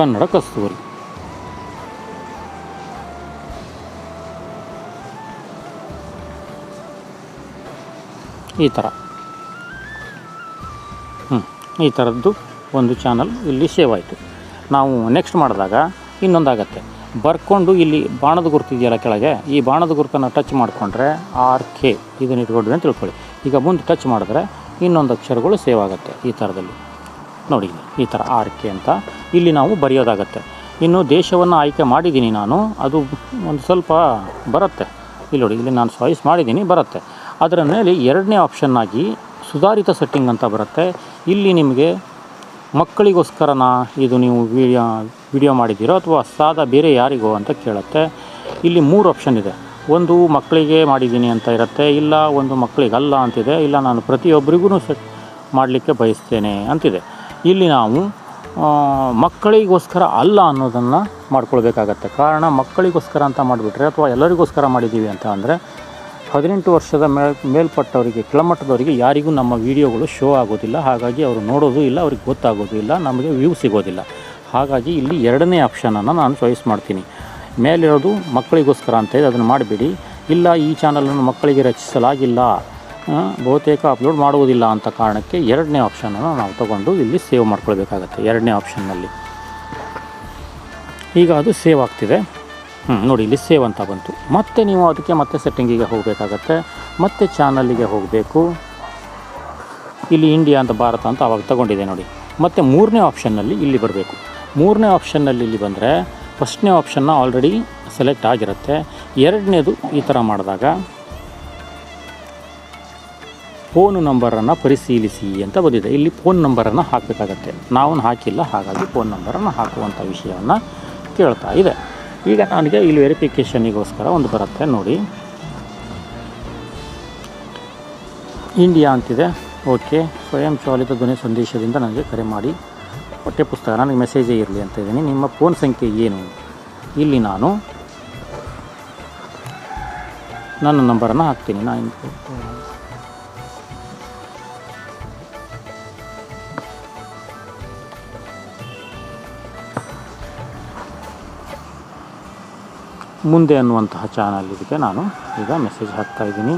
ಕನ್ನಡ ಕಸ್ತೂರಿ. ಈ ಥರ. ಹ್ಞೂ ಈ ಥರದ್ದು ಒಂದು ಚಾನಲ್ ಇಲ್ಲಿ ಸೇವ್ ಆಯಿತು. ನಾವು ನೆಕ್ಸ್ಟ್ ಮಾಡಿದಾಗ ಇನ್ನೊಂದಾಗತ್ತೆ. ಬರ್ಕೊಂಡು ಇಲ್ಲಿ ಬಾಣದ ಗುರುತಿದೆಯಲ್ಲ ಕೆಳಗೆ? ಈ ಬಾಣದ ಗುರುತನ್ನು ಟಚ್ ಮಾಡಿಕೊಂಡ್ರೆ ಆರ್ ಕೆ ಇದನ್ನು ಇಟ್ಕೊಂಡ್ವಿ ಅಂತ ತಿಳ್ಕೊಳ್ಳಿ. ಈಗ ಮುಂದೆ ಟಚ್ ಮಾಡಿದ್ರೆ ಇನ್ನೊಂದು ಅಕ್ಷರಗಳು ಸೇವ್ ಆಗುತ್ತೆ ಈ ಥರದಲ್ಲಿ. ನೋಡಿ, ಈ ಥರ ಆರ್ ಕೆ ಅಂತ ಇಲ್ಲಿ ನಾವು ಬರೆಯೋದಾಗತ್ತೆ. ಇನ್ನು ದೇಶವನ್ನು ಆಯ್ಕೆ ಮಾಡಿದ್ದೀನಿ ನಾನು, ಅದು ಒಂದು ಸ್ವಲ್ಪ ಬರುತ್ತೆ. ಇಲ್ಲಿ ನೋಡಿ, ಇಲ್ಲಿ ನಾನು ಚಾಯ್ಸ್ ಮಾಡಿದ್ದೀನಿ ಬರುತ್ತೆ. ಅದರ ಮೇಲೆ ಎರಡನೇ ಆಪ್ಷನ್ನಾಗಿ ಸುಧಾರಿತ ಸೆಟ್ಟಿಂಗ್ ಅಂತ ಬರುತ್ತೆ. ಇಲ್ಲಿ ನಿಮಗೆ ಮಕ್ಕಳಿಗೋಸ್ಕರನಾ ಇದು ನೀವು ವಿಡಿಯೋ ವಿಡಿಯೋ ಮಾಡಿದ್ದೀರೋ ಅಥವಾ ಸಾದಾ ಬೇರೆ ಯಾರಿಗೋ ಅಂತ ಕೇಳುತ್ತೆ. ಇಲ್ಲಿ ಮೂರು ಆಪ್ಷನ್ ಇದೆ. ಒಂದು, ಮಕ್ಕಳಿಗೆ ಮಾಡಿದ್ದೀನಿ ಅಂತ ಇರುತ್ತೆ. ಇಲ್ಲ, ಒಂದು ಮಕ್ಕಳಿಗಲ್ಲ ಅಂತಿದೆ. ಇಲ್ಲ, ನಾನು ಪ್ರತಿಯೊಬ್ಬರಿಗೂ ಸೆಟ್ ಮಾಡಲಿಕ್ಕೆ ಬಯಸ್ತೇನೆ ಅಂತಿದೆ. ಇಲ್ಲಿ ನಾವು ಮಕ್ಕಳಿಗೋಸ್ಕರ ಅಲ್ಲ ಅನ್ನೋದನ್ನು ಮಾಡ್ಕೊಳ್ಬೇಕಾಗತ್ತೆ. ಕಾರಣ ಮಕ್ಕಳಿಗೋಸ್ಕರ ಅಂತ ಮಾಡಿಬಿಟ್ರೆ ಅಥವಾ ಎಲ್ಲರಿಗೋಸ್ಕರ ಮಾಡಿದ್ದೀವಿ ಅಂತ ಅಂದರೆ, ಹದಿನೆಂಟು ವರ್ಷದ ಮೇಲ್ ಮೇಲ್ಪಟ್ಟವರಿಗೆ, ಕೆಳಮಟ್ಟದವರಿಗೆ ಯಾರಿಗೂ ನಮ್ಮ ವಿಡಿಯೋಗಳು ಶೋ ಆಗೋದಿಲ್ಲ. ಹಾಗಾಗಿ ಅವರು ನೋಡೋದು ಇಲ್ಲ, ಅವ್ರಿಗೆ ಗೊತ್ತಾಗೋದು ಇಲ್ಲ, ನಮಗೆ ವ್ಯೂ ಸಿಗೋದಿಲ್ಲ. ಹಾಗಾಗಿ ಇಲ್ಲಿ ಎರಡನೇ ಆಪ್ಷನನ್ನು ನಾನು ಚಾಯ್ಸ್ ಮಾಡ್ತೀನಿ. ಮೇಲಿರೋದು ಮಕ್ಕಳಿಗೋಸ್ಕರ ಅಂತ ಇದೆ ಅದನ್ನು ಮಾಡಿಬಿಡಿ. ಇಲ್ಲ ಈ ಚಾನಲನ್ನು ಮಕ್ಕಳಿಗೆ ರಚಿಸಲಾಗಿಲ್ಲ. ಬಹುತೇಕ ಅಪ್ಲೋಡ್ ಮಾಡುವುದಿಲ್ಲ ಅಂತ ಕಾರಣಕ್ಕೆ ಎರಡನೇ ಆಪ್ಷನನ್ನು ನಾವು ತಗೊಂಡು ಇಲ್ಲಿ ಸೇವ್ ಮಾಡ್ಕೊಳ್ಬೇಕಾಗತ್ತೆ, ಎರಡನೇ ಆಪ್ಷನ್ನಲ್ಲಿ ಈಗ ಅದು ಸೇವ್ ಆಗ್ತಿದೆ. ಹ್ಞೂ ನೋಡಿ ಇಲ್ಲಿ ಸೇವ್ ಅಂತ ಬಂತು. ಮತ್ತೆ ನೀವು ಅದಕ್ಕೆ ಮತ್ತೆ ಸೆಟ್ಟಿಂಗಿಗೆ ಹೋಗಬೇಕಾಗತ್ತೆ, ಮತ್ತೆ ಚಾನಲ್ಲಿಗೆ ಹೋಗಬೇಕು. ಇಲ್ಲಿ ಇಂಡಿಯಾ ಅಂತ ಭಾರತ ಅಂತ ಅವಾಗ ತಗೊಂಡಿದೆ ನೋಡಿ. ಮತ್ತು ಮೂರನೇ ಆಪ್ಷನ್ನಲ್ಲಿ ಇಲ್ಲಿ ಬರಬೇಕು. ಮೂರನೇ ಆಪ್ಷನ್ನಲ್ಲಿ ಇಲ್ಲಿ ಬಂದರೆ ಫಸ್ಟ್ನೇ ಆಪ್ಷನ್ನ ಆಲ್ರೆಡಿ ಸೆಲೆಕ್ಟ್ ಆಗಿರುತ್ತೆ. ಎರಡನೇದು ಈ ಥರ ಮಾಡಿದಾಗ ಫೋನ್ ನಂಬರನ್ನು ಪರಿಶೀಲಿಸಿ ಅಂತ ಬಂದಿದೆ ಇಲ್ಲಿ ಫೋನ್ ನಂಬರನ್ನು ಹಾಕಬೇಕಾಗತ್ತೆ. ನಾವು ಹಾಕಿಲ್ಲ, ಹಾಗಾಗಿ ಫೋನ್ ನಂಬರನ್ನು ಹಾಕುವಂಥ ವಿಷಯವನ್ನು ಕೇಳ್ತಾ ಇದೆ. ಈಗ ನನಗೆ ಇಲ್ಲಿ ವೆರಿಫಿಕೇಷನಿಗೋಸ್ಕರ ಒಂದು ಬರುತ್ತೆ, ನೋಡಿ. ಇಂಡಿಯಾ ಅಂತಿದೆ. ಓಕೆ, ಸ್ವಯಂ ಚಾಲಿತ ಧ್ವನಿ ಸಂದೇಶದಿಂದ ನನಗೆ ಕರೆ ಮಾಡಿ. ಪಠ್ಯ ಪುಸ್ತಕ, ನನಗೆ ಮೆಸೇಜೇ ಇರಲಿ ಅಂತ ಇದ್ದೀನಿ. ನಿಮ್ಮ ಫೋನ್ ಸಂಖ್ಯೆ ಏನು? ಇಲ್ಲಿ ನಾನು ನನ್ನ ನಂಬರನ್ನು ಹಾಕ್ತೀನಿ. ನೈನ್ ಮುಂದೆ ಅನ್ನುವಂತಹ ಚಾನಲ್ ಇದಕ್ಕೆ ನಾನು ಈಗ ಮೆಸೇಜ್ ಹಾಕ್ತಾ ಇದ್ದೀನಿ.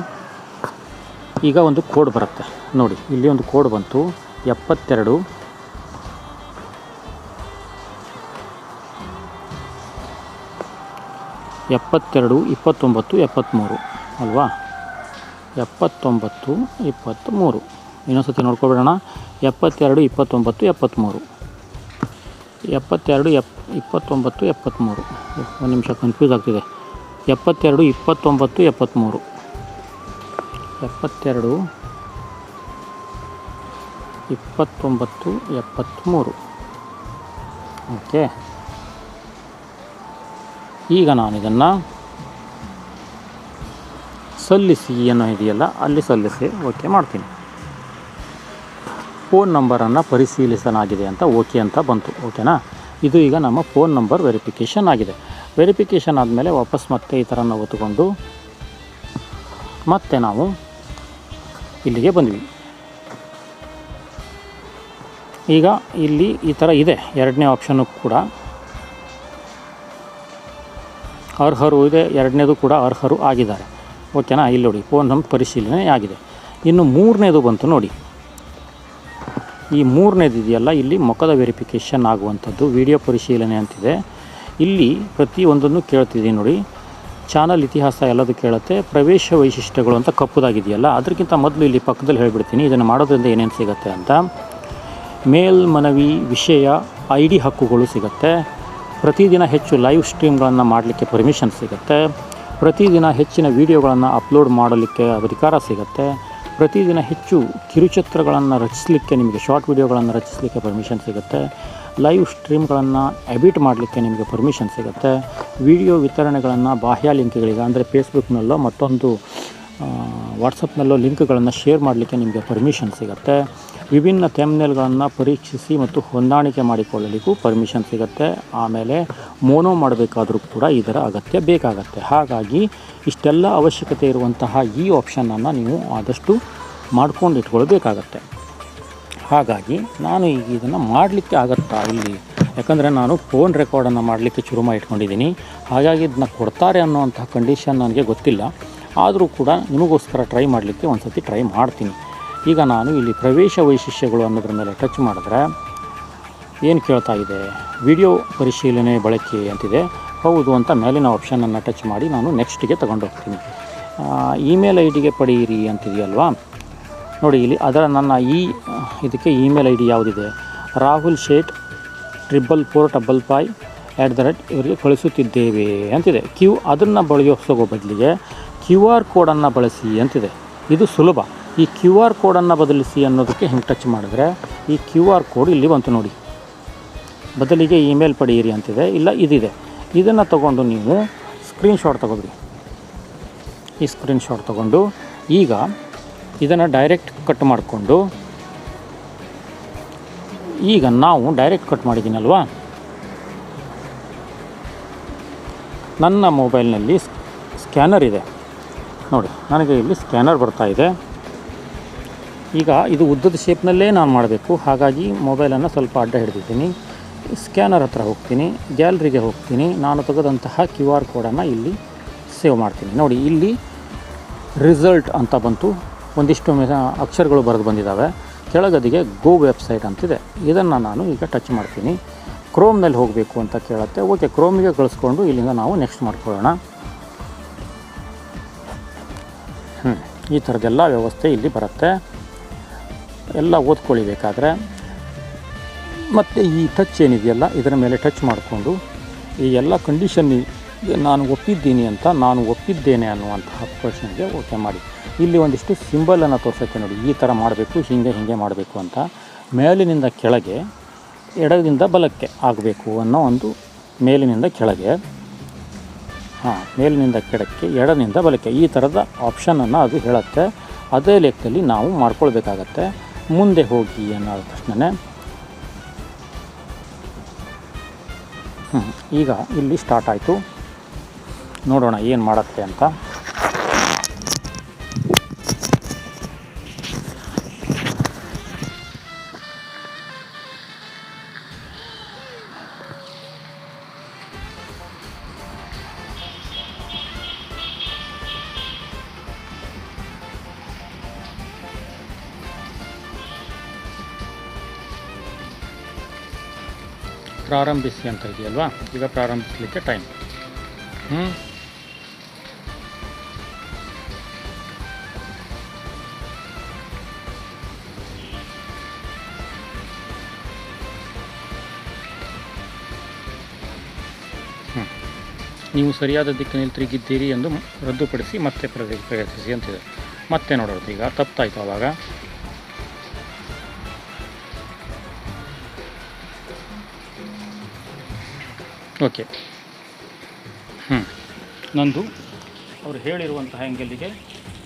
ಈಗ ಒಂದು ಕೋಡ್ ಬರುತ್ತೆ. ನೋಡಿ, ಇಲ್ಲಿ ಒಂದು ಕೋಡ್ ಬಂತು. ಎಪ್ಪತ್ತೆರಡು. ಎಪ್ಪತ್ತೆರಡು, ಇಪ್ಪತ್ತೊಂಬತ್ತು, ಎಪ್ಪತ್ತ್ಮೂರು. ಅಲ್ವಾ? ಎಪ್ಪತ್ತೊಂಬತ್ತು, ಇಪ್ಪತ್ತ್ಮೂರು. ಇನ್ನೊಂದ್ಸತಿ ನೋಡ್ಕೊಬಿಡೋಣ. ಎಪ್ಪತ್ತೆರಡು, ಇಪ್ಪತ್ತೊಂಬತ್ತು, ಎಪ್ಪತ್ತ್ಮೂರು. ಎಪ್ಪತ್ತೆರಡು, ಎಪ್ ಇಪ್ಪತ್ತೊಂಬತ್ತು ಎಪ್ಪತ್ತ್ಮೂರು ಒಂದು ನಿಮಿಷ ಕನ್ಫ್ಯೂಸ್ ಆಗ್ತಿದೆ. ಎಪ್ಪತ್ತೆರಡು, ಇಪ್ಪತ್ತೊಂಬತ್ತು ಎಪ್ಪತ್ತ್ಮೂರು ಎಪ್ಪತ್ತೆರಡು, ಇಪ್ಪತ್ತೊಂಬತ್ತು ಎಪ್ಪತ್ತ್ಮೂರು ಓಕೆ. ಈಗ ನಾನು ಇದನ್ನು ಸಲ್ಲಿಸಿ, ಏನೋ ಇದೆಯಲ್ಲ, ಅಲ್ಲಿ ಸಲ್ಲಿಸಿ, ಓಕೆ ಮಾಡ್ತೀನಿ. ಫೋನ್ ನಂಬರನ್ನು ಪರಿಶೀಲಿಸಲಾಗಿದೆ ಅಂತ ಓಕೆ ಅಂತ ಬಂತು, ಓಕೆನಾ? ಇದು ಈಗ ನಮ್ಮ ಫೋನ್ ನಂಬರ್ ವೆರಿಫಿಕೇಷನ್ ಆಗಿದೆ. ವೆರಿಫಿಕೇಷನ್ ಆದಮೇಲೆ ವಾಪಸ್ ಮತ್ತೆ ಈ ಥರ ನಾವು ಒತ್ತುಕೊಂಡು ಮತ್ತೆ ನಾವು ಇಲ್ಲಿಗೆ ಬಂದ್ವಿ. ಈಗ ಇಲ್ಲಿ ಈ ಥರ ಇದೆ. ಎರಡನೇ ಆಪ್ಷನ್ನು ಕೂಡ ಅರ್ಹರು ಇದೆ. ಎರಡನೇದು ಕೂಡ ಅರ್ಹರು ಆಗಿದ್ದಾರೆ. ಓಕೆನಾ ಇಲ್ಲಿ ನೋಡಿ. ಫೋನ್ ನಂಬರ್ ಪರಿಶೀಲನೆ ಆಗಿದೆ. ಇನ್ನು ಮೂರನೇದು ಬಂತು ನೋಡಿ. ಈ ಮೂರನೇದು ಇದೆಯಲ್ಲ, ಇಲ್ಲಿ ಮುಖದ ವೆರಿಫಿಕೇಷನ್ ಆಗುವಂಥದ್ದು, ವಿಡಿಯೋ ಪರಿಶೀಲನೆ ಅಂತಿದೆ. ಇಲ್ಲಿ ಪ್ರತಿಯೊಂದನ್ನು ಕೇಳ್ತಿದ್ದೀನಿ ನೋಡಿ. ಚಾನಲ್ ಇತಿಹಾಸ ಎಲ್ಲದು ಕೇಳುತ್ತೆ, ಪ್ರವೇಶ ವೈಶಿಷ್ಟ್ಯಗಳು ಅಂತ ಕಪ್ಪುದಾಗಿದೆಯಲ್ಲ, ಅದಕ್ಕಿಂತ ಮೊದಲು ಇಲ್ಲಿ ಪಕ್ಕದಲ್ಲಿ ಹೇಳಿಬಿಡ್ತೀನಿ, ಇದನ್ನು ಮಾಡೋದ್ರಿಂದ ಏನೇನು ಸಿಗುತ್ತೆ ಅಂತ. ಮೇಲ್ಮನವಿ, ವಿಷಯ ಐ ಡಿ ಹಕ್ಕುಗಳು ಸಿಗುತ್ತೆ. ಪ್ರತಿದಿನ ಹೆಚ್ಚು ಲೈವ್ ಸ್ಟ್ರೀಮ್ಗಳನ್ನು ಮಾಡಲಿಕ್ಕೆ ಪರ್ಮಿಷನ್ ಸಿಗುತ್ತೆ. ಪ್ರತಿದಿನ ಹೆಚ್ಚಿನ ವೀಡಿಯೋಗಳನ್ನು ಅಪ್ಲೋಡ್ ಮಾಡಲಿಕ್ಕೆ ಅಧಿಕಾರ ಸಿಗುತ್ತೆ. ಪ್ರತಿದಿನ ಹೆಚ್ಚು ಕಿರುಚಿತ್ರಗಳನ್ನು ರಚಿಸಲಿಕ್ಕೆ ನಿಮಗೆ, ಶಾರ್ಟ್ ವಿಡಿಯೋಗಳನ್ನು ರಚಿಸಲಿಕ್ಕೆ ಪರ್ಮಿಷನ್ ಸಿಗುತ್ತೆ. ಲೈವ್ ಸ್ಟ್ರೀಮ್ಗಳನ್ನು ಎಡಿಟ್ ಮಾಡಲಿಕ್ಕೆ ನಿಮಗೆ ಪರ್ಮಿಷನ್ ಸಿಗುತ್ತೆ. ವಿಡಿಯೋ ವಿತರಣೆಗಳನ್ನು ಬಾಹ್ಯ ಲಿಂಕ್ಗಳಿಗೆ, ಅಂದರೆ ಫೇಸ್ಬುಕ್ನಲ್ಲೋ ಮತ್ತೊಂದು ವಾಟ್ಸಪ್ನಲ್ಲೋ ಲಿಂಕ್ಗಳನ್ನು ಶೇರ್ ಮಾಡಲಿಕ್ಕೆ ನಿಮಗೆ ಪರ್ಮಿಷನ್ ಸಿಗುತ್ತೆ. ವಿಭಿನ್ನ ಥೆಮ್ನೆಲ್ಗಳನ್ನು ಪರೀಕ್ಷಿಸಿ ಮತ್ತು ಹೊಂದಾಣಿಕೆ ಮಾಡಿಕೊಳ್ಳಲಿಕ್ಕೂ ಪರ್ಮಿಷನ್ ಸಿಗುತ್ತೆ. ಆಮೇಲೆ ಮೋನೋ ಮಾಡಬೇಕಾದ್ರೂ ಕೂಡ ಇದರ ಅಗತ್ಯ ಬೇಕಾಗತ್ತೆ. ಹಾಗಾಗಿ ಇಷ್ಟೆಲ್ಲ ಅವಶ್ಯಕತೆ ಇರುವಂತಹ ಈ ಆಪ್ಷನನ್ನು ನೀವು ಆದಷ್ಟು ಮಾಡ್ಕೊಂಡು ಇಟ್ಕೊಳ್ಬೇಕಾಗತ್ತೆ. ಹಾಗಾಗಿ ನಾನು ಈಗ ಇದನ್ನು ಮಾಡಲಿಕ್ಕೆ ಆಗತ್ತಾ ಇಲ್ಲಿ? ಯಾಕಂದರೆ ನಾನು ಫೋನ್ ರೆಕಾರ್ಡನ್ನು ಮಾಡಲಿಕ್ಕೆ ಶುರು ಮಾಡಿ ಇಟ್ಕೊಂಡಿದ್ದೀನಿ. ಹಾಗಾಗಿ ಇದನ್ನ ಕೊಡ್ತಾರೆ ಅನ್ನೋವಂತಹ ಕಂಡೀಷನ್ ನನಗೆ ಗೊತ್ತಿಲ್ಲ. ಆದರೂ ಕೂಡ ನಿಮಗೋಸ್ಕರ ಟ್ರೈ ಮಾಡಲಿಕ್ಕೆ ಒಂದು ಸತಿ ಟ್ರೈ ಮಾಡ್ತೀನಿ. ಈಗ ನಾನು ಇಲ್ಲಿ ಪ್ರವೇಶ ವೈಶಿಷ್ಟ್ಯಗಳು ಅನ್ನೋದ್ರ ಮೇಲೆ ಟಚ್ ಮಾಡಿದ್ರೆ ಏನು ಕೇಳ್ತಾ ಇದೆ? ವಿಡಿಯೋ ಪರಿಶೀಲನೆ ಬಳಕೆ ಅಂತಿದೆ. ಹೌದು ಅಂತ ಮೇಲಿನ ಆಪ್ಷನನ್ನು ಟಚ್ ಮಾಡಿ ನಾನು ನೆಕ್ಸ್ಟಿಗೆ ತಗೊಂಡೋಗ್ತೀನಿ ಇಮೇಲ್ ಐ ಡಿಗೆ ಪಡೆಯಿರಿ ಅಂತಿದೆಯಲ್ವಾ? ನೋಡಿ ಇಲ್ಲಿ ಅದರ ನನ್ನ ಈ, ಇದಕ್ಕೆ ಇಮೇಲ್ ಐ ಡಿ ಯಾವುದಿದೆ? Rahul Shet triple four double five at the rate ಇವರಿಗೆ ಕಳಿಸುತ್ತಿದ್ದೇವೆ ಅಂತಿದೆ. ಕ್ಯೂ ಅದನ್ನು ಬಳಸೋ ಬದಲಿಗೆ ಕ್ಯೂ ಆರ್ ಕೋಡನ್ನು ಬಳಸಿ ಅಂತಿದೆ. ಇದು ಸುಲಭ. ಈ ಕ್ಯೂ ಆರ್ ಕೋಡನ್ನು ಬದಲಿಸಿ ಅನ್ನೋದಕ್ಕೆ ಹಿಂಗೆ ಟಚ್ ಮಾಡಿದ್ರೆ, ಈ ಕ್ಯೂ ಆರ್ ಕೋಡ್ ಇಲ್ಲಿ ಬಂತು ನೋಡಿ. ಬದಲಿಗೆ ಇಮೇಲ್ ಪಡೆಯಿರಿ ಅಂತಿದೆ, ಇಲ್ಲ ಇದಿದೆ. ಇದನ್ನು ತಗೊಂಡು ನೀವು ಸ್ಕ್ರೀನ್ಶಾಟ್ ತಗೋದ್ರಿ. ಈ ಸ್ಕ್ರೀನ್ಶಾಟ್ ತಗೊಂಡು ಈಗ ಇದನ್ನು ಡೈರೆಕ್ಟ್ ಕಟ್ ಮಾಡಿಕೊಂಡು, ಈಗ ನಾವು ಡೈರೆಕ್ಟ್ ಕಟ್ ಮಾಡಿದ್ದೀನಲ್ವಾ? ನನ್ನ ಮೊಬೈಲ್ನಲ್ಲಿ ಸ್ಕ್ಯಾನರ್ ಇದೆ. ನೋಡಿ, ನನಗೆ ಇಲ್ಲಿ ಸ್ಕ್ಯಾನರ್ ಬರ್ತಾ ಇದೆ. ಈಗ ಇದು ಉದ್ದದ ಶೇಪ್ನಲ್ಲೇ ನಾನು ಮಾಡಬೇಕು. ಹಾಗಾಗಿ ಮೊಬೈಲನ್ನು ಸ್ವಲ್ಪ ಅಡ್ಡ ಹಿಡಿದಿದ್ದೀನಿ. ಸ್ಕ್ಯಾನರ್ ಹತ್ರ ಹೋಗ್ತೀನಿ. ಗ್ಯಾಲ್ರಿಗೆ ಹೋಗ್ತೀನಿ. ನಾನು ತೆಗೆದಂತಹ ಕ್ಯೂ ಆರ್ ಕೋಡನ್ನು ಇಲ್ಲಿ ಸೇವ್ ಮಾಡ್ತೀನಿ. ನೋಡಿ, ಇಲ್ಲಿ ರಿಸಲ್ಟ್ ಅಂತ ಬಂತು. ಒಂದಿಷ್ಟು ಅಕ್ಷರಗಳು ಬರೆದು ಬಂದಿದ್ದಾವೆ ಕೆಳಗದಿಗೆ ಗೋ ವೆಬ್ಸೈಟ್ ಅಂತಿದೆ. ಇದನ್ನು ನಾನು ಈಗ ಟಚ್ ಮಾಡ್ತೀನಿ. ಕ್ರೋಮ್ನಲ್ಲಿ ಹೋಗಬೇಕು ಅಂತ ಕೇಳುತ್ತೆ. ಓಕೆ ಕ್ರೋಮಿಗೆ ಕಳಿಸ್ಕೊಂಡು ಇಲ್ಲಿಂದ ನಾವು ನೆಕ್ಸ್ಟ್ ಮಾಡ್ಕೊಳ್ಳೋಣ. ಹ್ಞೂ ಈ ಥರದ್ದೆಲ್ಲ ವ್ಯವಸ್ಥೆ ಇಲ್ಲಿ ಬರುತ್ತೆ. ಎಲ್ಲ ಓದ್ಕೊಳ್ಳಿ ಬೇಕಾದರೆ ಮತ್ತು ಈ ಟಚ್ ಏನಿದೆಯಲ್ಲ, ಇದರ ಮೇಲೆ ಟಚ್ ಮಾಡಿಕೊಂಡು ಈ ಎಲ್ಲ ಕಂಡೀಷನ್ ನಾನು ಒಪ್ಪಿದ್ದೀನಿ ಅಂತ, ನಾನು ಒಪ್ಪಿದ್ದೇನೆ ಅನ್ನುವಂತಹ ಪ್ರಶ್ನೆಗೆ ಓಕೆ ಮಾಡಿ. ಇಲ್ಲಿ ಒಂದಿಷ್ಟು ಸಿಂಬಲನ್ನು ತೋರಿಸುತ್ತೆ ನೋಡಿ, ಈ ಥರ ಮಾಡಬೇಕು, ಹೀಗೆ ಹೀಗೆ ಮಾಡಬೇಕು ಅಂತ. ಮೇಲಿನಿಂದ ಕೆಳಗೆ, ಎಡದಿಂದ ಬಲಕ್ಕೆ ಆಗಬೇಕು ಅನ್ನೋ ಒಂದು ಮೇಲಿನಿಂದ ಕೆಳಗೆ, ಹಾಂ, ಮೇಲಿನಿಂದ ಕೆಳಕ್ಕೆ ಎಡನಿಂದ ಬಲಕ್ಕೆ ಈ ಥರದ ಆಪ್ಷನನ್ನು ಅದು ಹೇಳುತ್ತೆ. ಅದೇ ಲೆಕ್ಕದಲ್ಲಿ ನಾವು ಮಾಡ್ಕೊಳ್ಬೇಕಾಗತ್ತೆ. ಮುಂದೆ ಹೋಗಿ ಅನ್ನೋ ಹ್ಞೂ ಈಗ ಇಲ್ಲಿ ಸ್ಟಾರ್ಟ್ ಆಯಿತು. ನೋಡೋಣ ಏನು ಮಾಡುತ್ತೆ ಅಂತ. ಪ್ರಾರಂಭಿಸಿ ಅಂತ ಇದೆಯಲ್ವಾ? ಈಗ ಪ್ರಾರಂಭಿಸಲಿಕ್ಕೆ ಟೈಮ್ ಹ್ಞೂ. ನೀವು ಸರಿಯಾದ ದಿಕ್ಕಿನಲ್ಲಿ ತಿರುಗಿದ್ದೀರಿ ಎಂದು ರದ್ದುಪಡಿಸಿ ಮತ್ತೆ ಪ್ರಯತ್ನಿಸಿ ಅಂತಿದೆ ಮತ್ತೆ ನೋಡೋದು ಈಗ ತಪ್ತಾಯಿತು ಆವಾಗ ಓಕೆ. ಹ್ಞೂ ನಂದು ಅವರು ಹೇಳಿರುವಂತಹ ಆ್ಯಂಗಲ್ಲಿಗೆ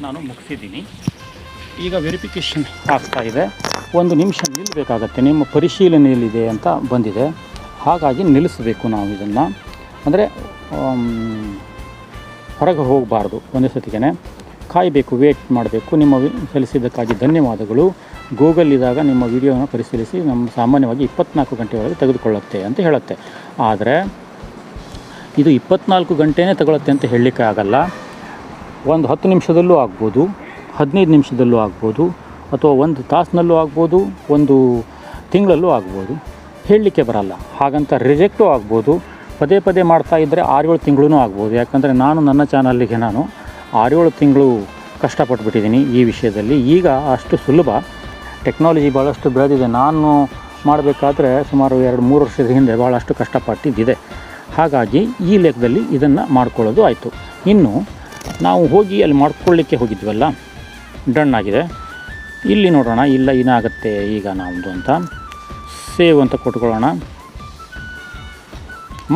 ನಾನು ಮುಗಿಸಿದ್ದೀನಿ. ಈಗ ವೆರಿಫಿಕೇಷನ್ ಆಗ್ತಾ ಇದೆ. ಒಂದು ನಿಮಿಷ ನಿಲ್ಲಬೇಕಾಗತ್ತೆ ನಿಮ್ಮ ಪರಿಶೀಲನೆಯಲ್ಲಿದೆ ಅಂತ ಬಂದಿದೆ. ಹಾಗಾಗಿ ನಿಲ್ಲಿಸಬೇಕು ನಾವು ಇದನ್ನು. ಅಂದರೆ ಹೊರಗೆ ಹೋಗಬಾರ್ದು ಒಂದೇ ಸತಿಗೆ ಕಾಯಬೇಕು ವೇಟ್ ಮಾಡಬೇಕು. ನಿಮ್ಮ ಸಲ್ಲಿಸಿದ್ದಕ್ಕಾಗಿ ಧನ್ಯವಾದಗಳು. ಗೂಗಲ್ ಇದ್ದಾಗ ನಿಮ್ಮ ವಿಡಿಯೋನ ಪರಿಶೀಲಿಸಿ, ನಮ್ಮ ಸಾಮಾನ್ಯವಾಗಿ ಇಪ್ಪತ್ನಾಲ್ಕು ಗಂಟೆ ಒಳಗೆ ತೆಗೆದುಕೊಳ್ಳುತ್ತೆ ಅಂತ ಹೇಳುತ್ತೆ. ಆದರೆ ಇದು ಇಪ್ಪತ್ನಾಲ್ಕು ಗಂಟೆನೇ ತಗೊಳತ್ತೆ ಅಂತ ಹೇಳಲಿಕ್ಕೆ ಆಗಲ್ಲ. ಒಂದು ಹತ್ತು ನಿಮಿಷದಲ್ಲೂ ಆಗ್ಬೋದು, ಹದಿನೈದು ನಿಮಿಷದಲ್ಲೂ ಆಗ್ಬೋದು, ಅಥವಾ ಒಂದು ತಾಸಿನಲ್ಲೂ ಆಗ್ಬೋದು, ಒಂದು ತಿಂಗಳಲ್ಲೂ ಆಗ್ಬೋದು. ಹೇಳಲಿಕ್ಕೆ ಬರಲ್ಲ. ಹಾಗಂತ ರಿಜೆಕ್ಟೂ ಆಗ್ಬೋದು. ಪದೇ ಪದೇ ಮಾಡ್ತಾ ಇದ್ದರೆ ಆರೇಳು ತಿಂಗಳೂ ಆಗ್ಬೋದು. ಯಾಕಂದರೆ ನಾನು ನನ್ನ ಚಾನಲ್ಲಿಗೆ ನಾನು ಆರೇಳು ತಿಂಗಳು ಕಷ್ಟಪಟ್ಬಿಟ್ಟಿದ್ದೀನಿ ಈ ವಿಷಯದಲ್ಲಿ. ಈಗ ಅಷ್ಟು ಸುಲಭ. ಟೆಕ್ನಾಲಜಿ ಭಾಳಷ್ಟು ಬೆಳೆದಿದೆ. ನಾನು ಮಾಡಬೇಕಾದ್ರೆ ಸುಮಾರು ಎರಡು ಮೂರು ವರ್ಷದ ಹಿಂದೆ ಭಾಳಷ್ಟು ಕಷ್ಟಪಟ್ಟಿದ್ದಿದೆ. ಹಾಗಾಗಿ ಈ ಲೆಕ್ಕದಲ್ಲಿ ಇದನ್ನು ಮಾಡ್ಕೊಳ್ಳೋದು ಆಯಿತು. ಇನ್ನು ನಾವು ಹೋಗಿ ಅಲ್ಲಿ ಮಾಡ್ಕೊಳ್ಳಿಕ್ಕೆ ಹೋಗಿದ್ವಲ್ಲ, ಡನ್ ಆಗಿದೆ. ಇಲ್ಲಿ ನೋಡೋಣ, ಇಲ್ಲ ಏನಾಗುತ್ತೆ ಈಗ ನಮ್ಮದು ಅಂತ. ಸೇವ್ ಅಂತ ಕೊಟ್ಕೊಳ್ಳೋಣ.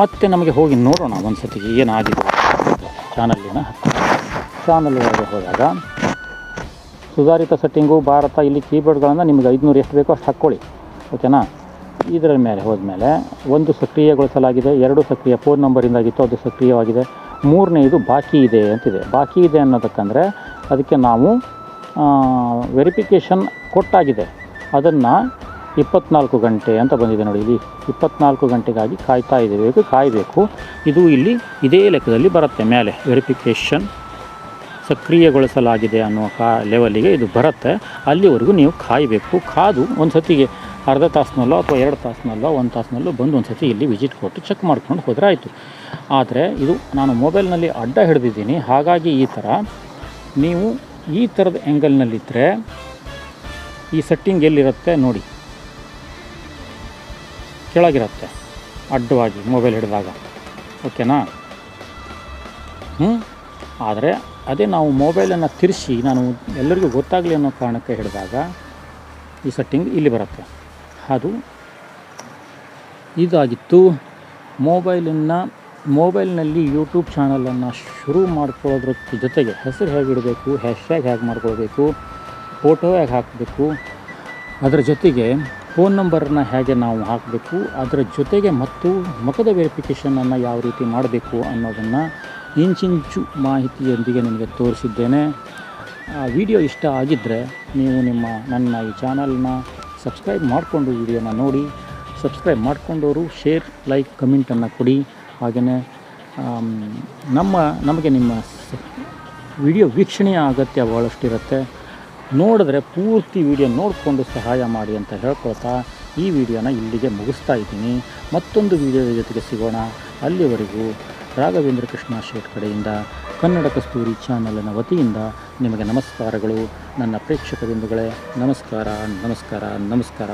ಮತ್ತೆ ನಮಗೆ ಹೋಗಿ ನೋಡೋಣ ಒಂದು ಸತಿ ಏನಾಗಿದೆ ಚಾನಲ್ಲಿನ ಚಾನಲ್ ಒಳಗೆ ಹೋದಾಗ, ಸುಧಾರಿತ ಸೆಟ್ಟಿಂಗು, ಭಾರತ, ಇಲ್ಲಿ ಕೀಬೋರ್ಡ್ಗಳನ್ನು ನಿಮಗೆ ಐದುನೂರು ಎಷ್ಟು ಬೇಕೋ ಅಷ್ಟು ಹಾಕ್ಕೊಳ್ಳಿ. ಓಕೆನಾ? ಇದರ ಮೇಲೆ ಹೋದ್ಮೇಲೆ ಒಂದು ಸಕ್ರಿಯಗೊಳಿಸಲಾಗಿದೆ, ಎರಡು ಸಕ್ರಿಯ ಫೋನ್ ನಂಬರಿಂದಾಗಿತ್ತು ಅದು ಸಕ್ರಿಯವಾಗಿದೆ. ಮೂರನೇದು ಬಾಕಿ ಇದೆ ಅಂತಿದೆ. ಬಾಕಿ ಇದೆ ಅನ್ನೋದಕ್ಕಂದರೆ ಅದಕ್ಕೆ ನಾವು ವೆರಿಫಿಕೇಷನ್ ಕೊಟ್ಟಾಗಿದೆ. ಅದನ್ನು ಇಪ್ಪತ್ನಾಲ್ಕು ಗಂಟೆ ಅಂತ ಬಂದಿದೆ ನೋಡಿ ಇಲ್ಲಿ. ಇಪ್ಪತ್ನಾಲ್ಕು ಗಂಟೆಗಾಗಿ ಕಾಯ್ತಾ ಇದ್ದೀವಿ. ಕಾಯಬೇಕು? ಇದು ಇಲ್ಲಿ ಇದೇ ಲೆಕ್ಕದಲ್ಲಿ ಬರುತ್ತೆ. ಮೇಲೆ ವೆರಿಫಿಕೇಷನ್ ಸಕ್ರಿಯಗೊಳಿಸಲಾಗಿದೆ ಅನ್ನೋ ಕಾ ಲೆವೆಲಿಗೆ ಇದು ಬರುತ್ತೆ. ಅಲ್ಲಿವರೆಗೂ ನೀವು ಕಾಯಬೇಕು. ಕಾದು ಒಂದು ಸತಿಗೆ ಅರ್ಧ ತಾಸಿನಲ್ಲೋ ಅಥವಾ ಎರಡು ತಾಸಿನಲ್ಲೋ, ಒಂದು ತಾಸಿನಲ್ಲೋ ಬಂದು ಒಂದು ಸತಿ ಇಲ್ಲಿ ವಿಸಿಟ್ ಕೊಟ್ಟು ಚೆಕ್ ಮಾಡ್ಕೊಂಡು ಹೋದರೆ ಆಯಿತು. ಆದರೆ ಇದು ನಾನು ಮೊಬೈಲ್ನಲ್ಲಿ ಅಡ್ಡ ಹಿಡಿದಿದ್ದೀನಿ. ಹಾಗಾಗಿ ಈ ಥರ ನೀವು ಈ ಥರದ ಆ್ಯಂಗಲ್ನಲ್ಲಿದ್ದರೆ ಈ ಸೆಟ್ಟಿಂಗ್ ಎಲ್ಲಿರುತ್ತೆ ನೋಡಿ. ಕೆಳಗಿರುತ್ತೆ ಅಡ್ಡವಾಗಿ ಮೊಬೈಲ್ ಹಿಡಿದಾಗ. ಓಕೆನಾ ಹ್ಞೂ ಆದರೆ ಅದೇ ನಾವು ಮೊಬೈಲನ್ನು ತಿರ್ಸಿ ನಾನು ಎಲ್ಲರಿಗೂ ಗೊತ್ತಾಗಲಿ ಅನ್ನೋ ಕಾರಣಕ್ಕೆ ಹಿಡಿದಾಗ ಈ ಸೆಟ್ಟಿಂಗ್ ಇಲ್ಲಿ ಬರುತ್ತೆ. ಅದು ಇದಾಗಿತ್ತು. ಮೊಬೈಲನ್ನು, ಮೊಬೈಲ್ನಲ್ಲಿ ಯೂಟ್ಯೂಬ್ ಚಾನಲನ್ನು ಶುರು ಮಾಡ್ಕೊಳ್ಳೋದ್ರ ಜೊತೆಗೆ ಹೆಸರು ಹೇಗೆ ಇಡಬೇಕು ಹ್ಯಾಶ್ಟ್ಯಾಗ್ ಹೇಗೆ ಮಾಡ್ಕೊಳ್ಬೇಕು, ಫೋಟೋ ಹೇಗೆ ಹಾಕಬೇಕು, ಅದರ ಜೊತೆಗೆ ಫೋನ್ ನಂಬರನ್ನ ಹೇಗೆ ನಾವು ಹಾಕಬೇಕು, ಅದರ ಜೊತೆಗೆ ಮತ್ತು ಮುಖದ ವೆರಿಫಿಕೇಷನನ್ನು ಯಾವ ರೀತಿ ಮಾಡಬೇಕು ಅನ್ನೋದನ್ನು ಇಂಚಿಂಚು ಮಾಹಿತಿಯೊಂದಿಗೆ ನಿಮಗೆ ತೋರಿಸಿದ್ದೇನೆ. ಆ ವಿಡಿಯೋ ಇಷ್ಟ ಆಗಿದ್ದರೆ ನೀವು ನಿಮ್ಮ ನನ್ನ ಈ ಚಾನಲ್ನ ಸಬ್ಸ್ಕ್ರೈಬ್ ಮಾಡಿಕೊಂಡು ವಿಡಿಯೋನ ನೋಡಿ, ಸಬ್ಸ್ಕ್ರೈಬ್ ಮಾಡಿಕೊಂಡವರು ಶೇರ್, ಲೈಕ್ ಕಮೆಂಟನ್ನು ಕೊಡಿ. ಹಾಗೆಯೇ ನಮ್ಮ, ನಮಗೆ ನಿಮ್ಮ ವಿಡಿಯೋ ವೀಕ್ಷಣೆಯ ಅಗತ್ಯ ಭಾಳಷ್ಟಿರುತ್ತೆ ನೋಡಿದ್ರೆ ಪೂರ್ತಿ ವಿಡಿಯೋ ನೋಡಿಕೊಂಡು ಸಹಾಯ ಮಾಡಿ ಅಂತ ಹೇಳ್ಕೊಳ್ತಾ ಈ ವಿಡಿಯೋನ ಇಲ್ಲಿಗೆ ಮುಗಿಸ್ತಾ ಇದ್ದೀನಿ. ಮತ್ತೊಂದು ವಿಡಿಯೋದ ಜೊತೆಗೆ ಸಿಗೋಣ. ಅಲ್ಲಿವರೆಗೂ ರಾಘವೇಂದ್ರ ಕೃಷ್ಣ ಶೇಟ್ ಕಡೆಯಿಂದ ಕನ್ನಡ ಕಸ್ತೂರಿ ಚಾನಲಿನ ವತಿಯಿಂದ ನಿಮಗೆ ನಮಸ್ಕಾರಗಳು. ನನ್ನ ಪ್ರೇಕ್ಷಕ ಬಿಂದುಗಳೇ ನಮಸ್ಕಾರ ನಮಸ್ಕಾರ ನಮಸ್ಕಾರ.